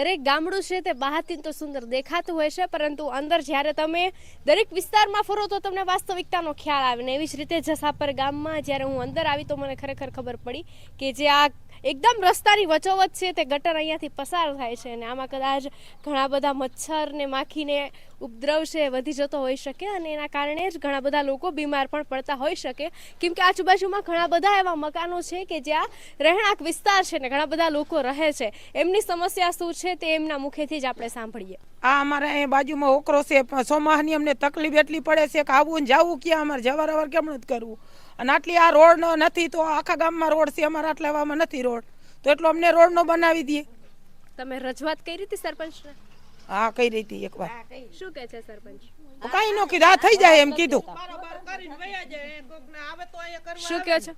દરેક ગામડું છે તે બહારથી તો સુંદર દેખાતું હોય છે, પરંતુ અંદર જ્યારે તમે દરેક વિસ્તારમાં ફરો તો તમને વાસ્તવિકતાનો ખ્યાલ આવે. ને એવી જ રીતે જસાપર ગામમાં જ્યારે હું અંદર આવી તો મને ખરેખર ખબર પડી કે જે આ એકદમ રસ્તાની વચોવચ છે તે ગટર અહીંયાથી પસાર થાય છે અને આમાં કદાચ ઘણા બધા મચ્છર ને માખીને ઉપદ્રવ છે, વધી જતો હોઈ શકે અને એના કારણે જ ઘણા બધા લોકો બીમાર પણ પડતા હોઈ શકે. કેમ કે આજુબાજુમાં ઘણા બધા એવા મકાનો છે કે જ્યાં રહેણાંક વિસ્તાર છે ને ઘણા બધા લોકો રહે છે. એમની સમસ્યા શું છે તે એમના મુખેથી જ આપણે સાંભળીએ. આ અમારા અહીં બાજુમાં ઓકરો છે. પણ અમને તકલીફ એટલી પડે છે કે આવું ને જવું ક્યાં? અમારે જવાર અવાર કેમ નથી કરવું? અને આટલી આ રોડ નથી તો આખા ગામમાં રોડ છે અમારા આટલા એવામાં નથી રોડ. તો એટલો અમને રોડ નો બનાવી દઈએ તમે રજૂઆત કરી હતી સરપંચને? હા કઈ રીતે એકવાર શું કહે છે સરપંચ? કઈ ન કીધું આ થઈ જાય એમ કીધું. શું કે છે?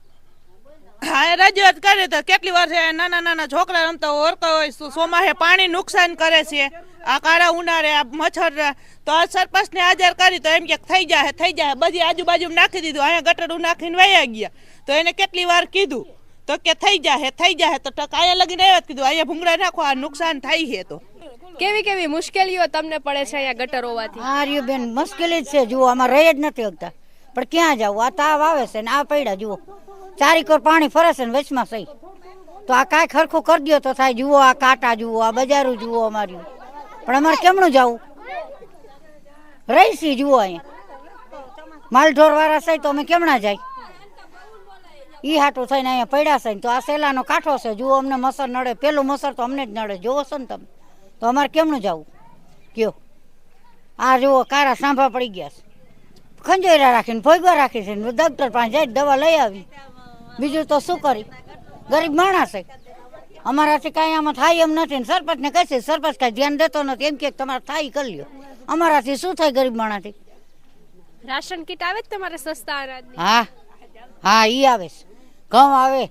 હા એ રજૂઆત કરે તો કેટલી વાર છે? નાના નાના છોકરા રમતા હોય ઓરતા હોય સોમાહે પાણી નુકસાન કરે છે? આ કાળા ઉનાળે આ મચ્છર તો આ સરપંચને હાજર કરી તો એમ કે થઈ જાય થઈ જાય બધી આજુબાજુ નાખી દીધું. અહીંયા ગટરું નાખીને વયા ગયા. તો એને કેટલી વાર કીધું? તો કે થઈ જાય થઈ જાય તો ટક અહીંયા લગીને આવ્યા કીધું અહીંયા ભૂંગળા નાખો આ નુકસાન થાય છે તો. કેવી કેવી મુશ્કેલીઓ તમને પડે છે અહીંયા ગટર હોવાથી? હા રહ્યું બેન મુશ્કેલી જ છે. જુઓ આમાં રહી જ નથી હકતા પણ ક્યાં જાવ? આ તાવ આવે છે ને આ પડ્યા જુઓ. ચારીકોર પાણી ફરે છે ને વચમાં સહી. તો આ કાંઈ ખરખું કરી દો તો થાય. જુઓ આ કાંટા જુઓ આ બજારું જુઓ અમારું. પણ અમારે કેમનું જવું? રહીશી જુઓ અહીંયા. માલઢોર વાળા છે તો અમે કેમણા જાય? ઈ હાટું થઈને અહીંયા પડ્યા છે તો આ સેલાનો કાંઠો છે. જુઓ અમને મસર નડે. પેલું મસર તો અમને જ નડે. જુઓ છો ને તમે? તો અમારે કેમનું જવું? કયો? આ જુઓ, કારા સાંભા પડી ગયા છે. ખંજોયરા રાખીને, ભોગવા રાખી છે ડૉક્ટર પાસે જાય દવા લઈ આવી. બીજું તો શું કરી? ગરીબ માણસ છે. અમારાથી કાંઈ આમાં થાય એમ નથી ને સરપંચને કહે છે સરપંચ કાંઈ ધ્યાન દેતો નથી. એમ કે તમારે થાય કરી લ્યો. અમારાથી શું થાય ગરીબ માણાથી? રાશન કીટ આવે તમારે સસ્તા અનાજની? હા હા ઈ આવે છે ઘઉં આવે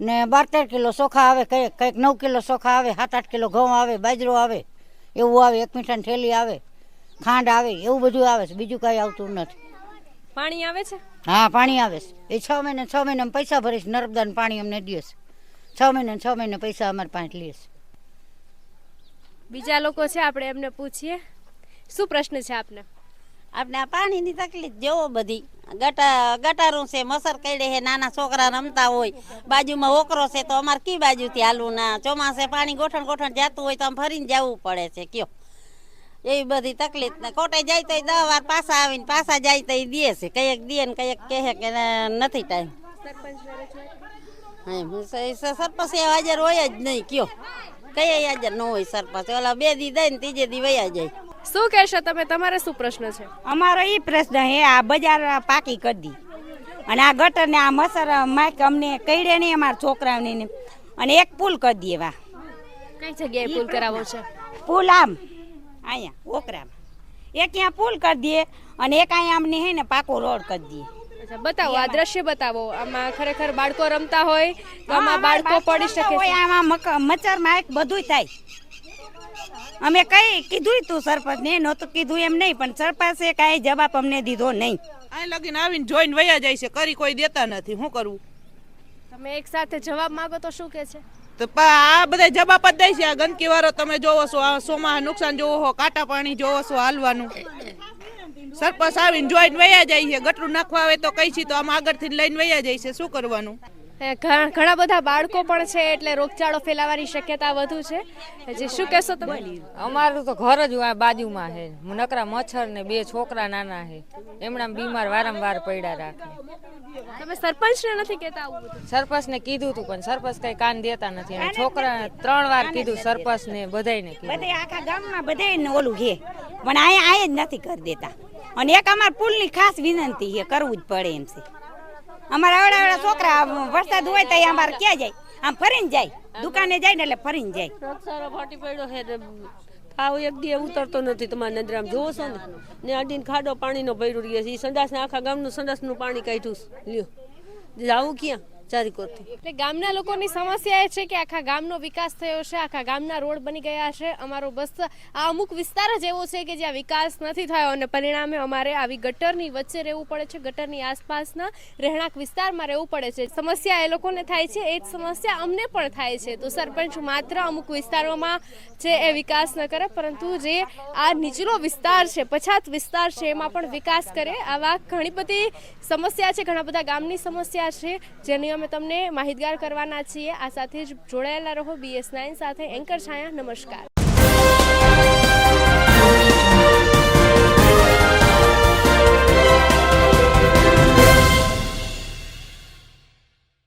ને બાર તેર કિલો ચોખા આવે કંઈક કંઈક નવ કિલો ચોખા આવે સાત આઠ કિલો ઘઉં આવે બાજરો આવે એવું આવે એક મીઠાની થેલી આવે ખાંડ આવે એવું બધું આવે છે. બીજું કાંઈ આવતું નથી. પાણી આવે છે? હા પાણી આવે છે. એ છ મહિને છ મહિને પૈસા ભરીશ નર્મદાનું પાણી અમને દે છે. છ મહિને છ મહિને પૈસા અમારે પાંચ લઈશ બીજા લોકો છે આપણે એમને પૂછીએ. શું પ્રશ્ન છે આપને? આપણે આ પાણીની તકલીફ જેવો બધી. ગટા ગટારું છે મસર કઈડે છે નાના છોકરા રમતા હોય બાજુમાં ઓકરો છે તો અમારે કી બાજુથી હાલવું? ના ચોમાસે પાણી ગોઠણ ગોઠણ જતું હોય તો આમ ફરીને જવું પડે છે કયો. એવી બધી તકલીફ ને કોટે જાય તો દસ વાર પાછા આવીને પાછા જાય તો દે છે. કંઈક દે ને કંઈક કહે કે નથી ટાઈમ. સરપંચ એ હાજર હોય જ નહીં કયો. કઈ હાજર ન હોય સરપંચ? ઓલા બે દી દઈ ને ત્રીજે દી વયા જાય. શું કહેશો તમે? તમારે શું પ્રશ્ન છે? અમારો એ પ્રશ્ન હે આ બજાર પાકી કરી દી. અને આ ગટર ને આ મસર માઇક અમને કઈડે નહીં અમારા છોકરાઓને અને એક પુલ કરી દઈએ વા કઈ જગ્યાએ પુલ કરાવવો છે? પુલ આમ અહીંયા ઓકરામાં. એક અહીંયા પુલ કરી દઈએ અને એક અહીંયા અમને હે ને પાકો રોડ કરી દઈએ બતાવો આ દ્રશ્ય બતાવો. આમાં ખરેખર બાળકો રમતા હોય તો આમાં બાળકો પડી શકે હોય, છે આમાં મચર મચ્છર બધું બધુંય થાય. અમે કઈ કીધું તું સરપંચ ને નહોતું કીધું એમ નહીં પણ સરપંચે કાંઈ જવાબ અમને દીધો નહીં. અહીં લગીને આવીને જોઈને વયા જાય છે કરી કોઈ દેતા નથી શું કરવું તમે એક સાથે જવાબ માંગો તો શું કે છે? તો પા- આ બધા જવાબ જ દે છે આ ગંદકી વાળો તમે જોવો છો આ સોમાં નુકસાન જોવો હો કાંટા પાણી જોવો છો હાલવાનું. સરપંચ આવીને જોઈને વયા જાય છે. ગટરું નાખવા આવે તો કઈ છીએ તો આમ આગળથી લઈને વયા જાય છે. શું કરવાનું? ઘણા બધા બાળકો પણ છે એટલે રોગચાળો ફેલાવાની શક્યતા વધુ છે. જે શું કહેશો તમે? અમારું તો ઘર જ આ બાજુમાં છે. નકરા મચ્છર ને બે છોકરા નાના છે. એમણા બીમાર વારંવાર પડ્યા રાખે. તમે સરપંચને નથી કહેતા આવું સરપંચને કીધું તું પણ સરપંચ કઈ કાન દેતા નથી. અને છોકરા ત્રણ વાર કીધું સરપંચ ને બધાયને કીધું. બધે આખા ગામમાં બધે ઓલું છે. પણ અહીંયા આય જ નથી કરી દેતા. અને એક અમાર પુલની ખાસ વિનંતી છે, કરવું જ પડે એમ છે. અમારા આવડા આવડા છોકરા વરસાદ હોય તો અમારે ક્યાં જાય? આમ ફરીને જાય. દુકાને જાય ને એટલે ફરીને જાય. આવું એક દી ઉતરતો નથી તમારા નજરામ. જોવો છો ને? ને અડીને ખાડો પાણીનો ભર્યો રહે છે. એ સંડાસ આખા ગામનું સંડાસનું પાણી કાઢ્યું લ્યો. જાવું ક્યાં? ચારીકોરથી. એટલે ગામના લોકોની સમસ્યા એ છે કે આખા ગામનો વિકાસ થયો છે, આખા ગામના રોડ બની ગયા છે. અમારો બસ આ અમુક વિસ્તાર જ એવો છે કે જ્યાં વિકાસ નથી થયો અને પરિણામે અમારે આવી ગટરની વચ્ચે રહેવું પડે છે, ગટરની આસપાસના રહેણાંક વિસ્તારમાં રહેવું પડે છે. સમસ્યા એ લોકોને થાય છે, એ જ સમસ્યા અમને પણ થાય છે. તો સરપંચ માત્ર અમુક વિસ્તારોમાં છે એ વિકાસ ન કરે, પરંતુ જે આ નીચલો વિસ્તાર છે, પછાત વિસ્તાર છે, એમાં પણ વિકાસ કરે. આવા ઘણી બધી સમસ્યા છે, ઘણા બધા ગામની સમસ્યા છે, જેની અમે તમને માહિતગાર કરવાના છીએ. આ સાથે જ જોડાયેલા રહો બીએસ નાઇન સાથે. એન્કર છાયા, નમસ્કાર.